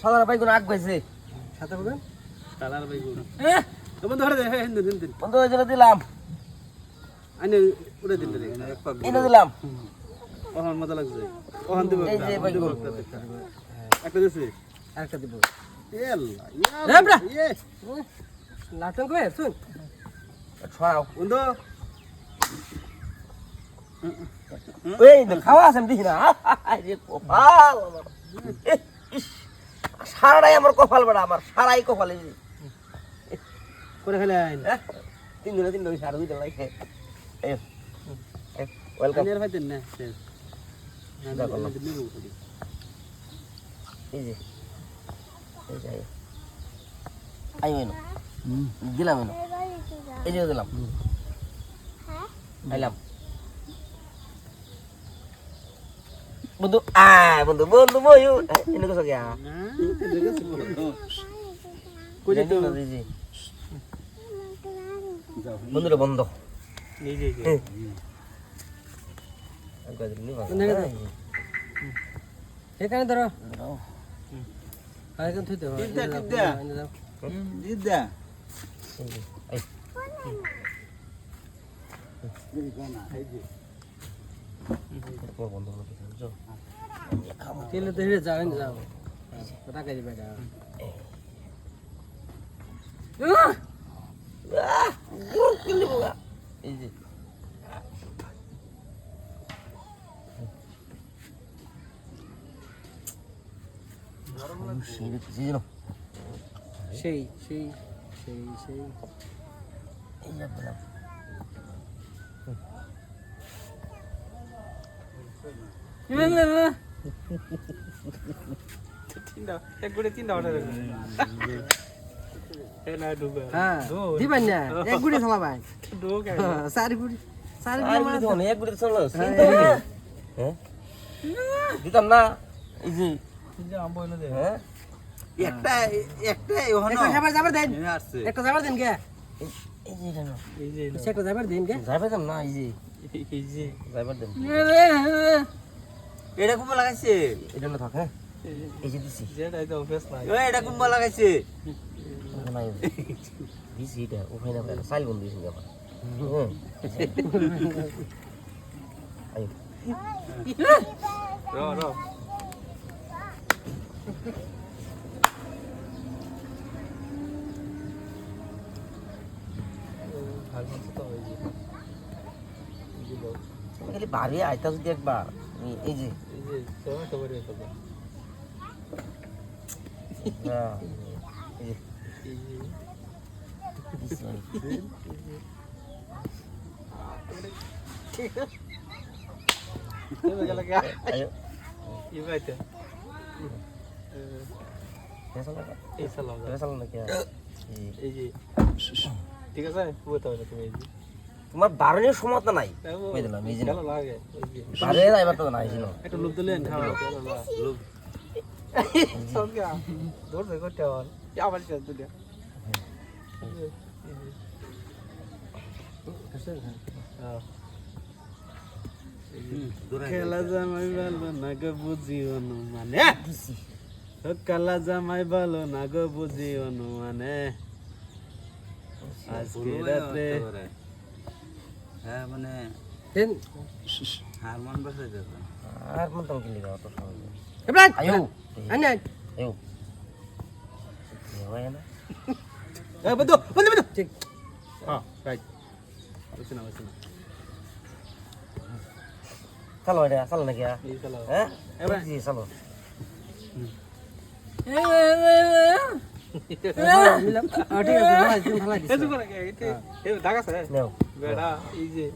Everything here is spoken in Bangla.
সাদার ভাই কোনো আগ পাইছে সাথে বলবেন তালার ভাই গুণ হ্যাঁ বন্ধু হরে দে হিন্দু হিন্দু বন্ধু ওই জন্য দিলাম। আইনে উড়ে দিন রে এনে দিলাম। ওহন মজা লাগছে। ওহন দিব এই যে ভাই একটা দিছে। আরেকটা দিব। এল্লা এ বড়া। লাটন কবে শুন। ছড়াও। বন্ধু। ওই খাওয়া আছে আমি দেখি না। আরে কপাল সারাটাই আমার কপাল বেড়া আমার সারাই কপাল। করে খেলেন হ্যাঁ? তিন দিনে তিন দিনে সারা দুইটা লাগে ওয়েলকাম ভাই না। দিন এই যে এই যে আই এনো দিলাম এনো এই যে দিলাম। আইলাম। বন্ধু আয় বন্ধু বন্ধু বইউ এনে কসো গিয়া না দেখে বন্ধু কোজে তো এই যে বন্ধুরে বন্ধ। এই যে এই যে। এখানে আরেকজন থুই দেবো তিনটা, তিনটা। তেলে তো হেরে যাও যাও টাকা দিবে এই সেই সেই সেই সেই দিতাম না? এই যে যে আম বইলো দে হ্যাঁ। একটা একটা যাবার যাবার দেন। একটা যাবার দেন কে এই যে এই যে একটা যাবার দেন কে দাম না এই যে এই যে দেন এটা কুম্বা লাগাইছে? এটা না থাক হ্যাঁ? এই যে দিছি। যেটা এটা অফিস নাই। ওই এটা কুম্বা লাগাইছে? না দিছি এটা ওখানে না পারে সাইল বন্ধু দিছি র র খালি বাড়ি আইতা যদি একবার এই- এই যে এই যে তোমার খবর আছে হ্যাঁ, এই যে এই যে দিছি আমি। তুমি গেল কে আয়ো এই বাইতে ফেসাল না এই সালাম ফেসাল না কে এই এই যে। ঠিক আছে? বুঝতে হবে তুমি এই যে। তোমার বারণের সমতা নাই। বুঝে দিলাম এই যে ভালো লাগে বারে যাইবার তো নাই ছিল একটা লোক দিলেন হ্যাঁ। লোক সঙ্গে দৌড় করতে হল আবার চাল তুই খেলা জামাই ভালো না গো বুঝিও না মানে। কালা জামাই ভালো না গো বুঝিও মানে। আজকে রাতে। হ্যাঁ মানে দেন হারমোন বসে যাবে আর মন তো কিলি দাও তো সহজে এবার আয়ো আনি আয়ো হয় না এ বন্ধু বন্ধু বন্ধু ঠিক হ্যাঁ রাইট বসে না বসে না চলো এটা চলো নাকি হ্যাঁ এবার জি চলো ঠিক আছে ভালো ভালো ঢাকা বেড়া এই যে।